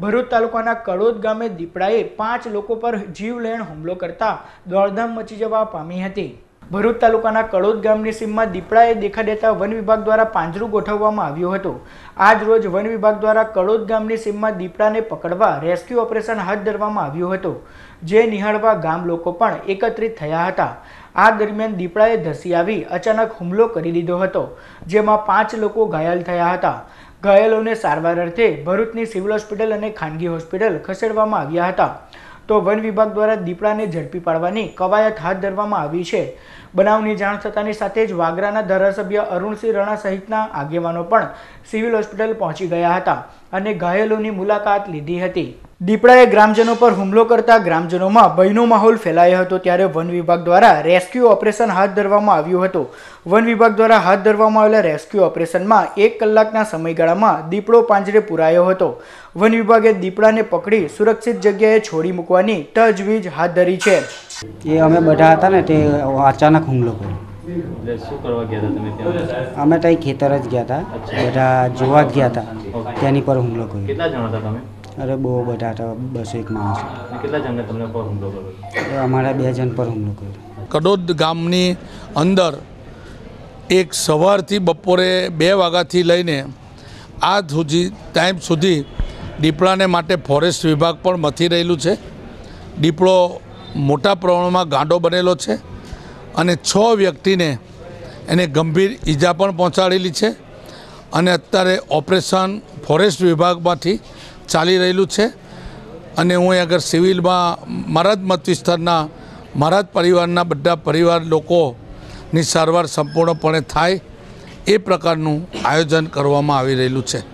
ભરૂચ તાલુકાના કડોદ ગામે દીપડાએ પાંચ લોકો પર જીવલેણ હુમલો કરતા દોડધામ મચી જવા પામી હતી. ભરૂચ તાલુકાના કડોદ ગામની સીમમાં દીપડાએ દેખા દેતા વન વિભાગ દ્વારા પાંજરું ગોઠવવામાં આવ્યું હતું. આજ રોજ વન વિભાગ દ્વારા કડોદ ગામની સીમમાં દીપડાને પકડવા રેસ્ક્યુ ઓપરેશન હાથ ધરવામાં આવ્યું હતું, જે નિહાળવા ગામ લોકો પણ એકત્રિત થયા હતા. આ દરમિયાન દીપડાએ ધસી આવી, અચાનક હુમલો કરી દીધો હતો, જેમાં પાંચ લોકો ઘાયલ થયા હતા. ઘાયલોને સારવાર અર્થે ભરૂચની સિવિલ હોસ્પિટલ અને ખાનગી હોસ્પિટલ ખસેડવામાં આવ્યા હતા. તો વન વિભાગ દ્વારા દીપડાને ઝડપી પાડવાની કવાયત હાથ ધરવામાં આવી છે. બનાવની જાણ થતાની સાથે જ વાગરાના ધારાસભ્ય અરુણસિંહ રણા સહિતના આગેવાનો પણ સિવિલ હોસ્પિટલ પહોંચી ગયા હતા અને ઘાયલોની મુલાકાત લીધી હતી. દીપડાએ ગ્રામજનો પર હુમલો કરતા ગ્રામજનોમાં ભયનો માહોલ ફેલાયો હતો ત્યારે વન વિભાગ દ્વારા રેસ્ક્યુ ઓપરેશન હાથ ધરવામાં આવ્યું હતું. વન વિભાગ દ્વારા હાથ ધરવામાં આવેલા રેસ્ક્યુ ઓપરેશનમાં એક કલાકના સમયગાળામાં દીપડો પાંજરે પુરાયો હતો. વન વિભાગે દીપડાને પકડી સુરક્ષિત જગ્યાએ છોડી મૂકવાની તજવીજ હાથ ધરી છે. એ અમે બધા હતા ને તે અચાનક હુમલો કર્યો. એટલે શું કરવા ગયા હતા તમે ત્યાં? અમે ત્યાં ખેતર જ ગયા હતા. બધા જોવા જ ગયા હતા. તેની પર હુમલો કર્યો. કેટલા જણા હતા તમે? અરે બહુ બધા હતા બસો એક માણસ. કેટલા જણને તમને પર હુમલો કર્યો? અમારા બે જણ પર હુમલો કર્યો. કડોદ ગામની અંદર એક સવારથી બપોરે બે વાગ્યાથી લઈને આ સુધી ટાઈમ સુધી દીપડાને માટે ફોરેસ્ટ વિભાગ પણ મથી રહેલું છે. દીપડો મોટા પ્રમાણમાં ગાંડો બનેલો છે અને છ વ્યક્તિને એને ગંભીર ઈજા પણ પહોંચાડેલી છે. અને અત્યારે ઓપરેશન ફોરેસ્ટ વિભાગમાંથી ચાલી રહેલું છે. અને હું આગળ સિવિલમાં મારા જ મત મારા જ પરિવારના બધા પરિવાર લોકોની સારવાર સંપૂર્ણપણે થાય એ પ્રકારનું આયોજન કરવામાં આવી રહેલું છે.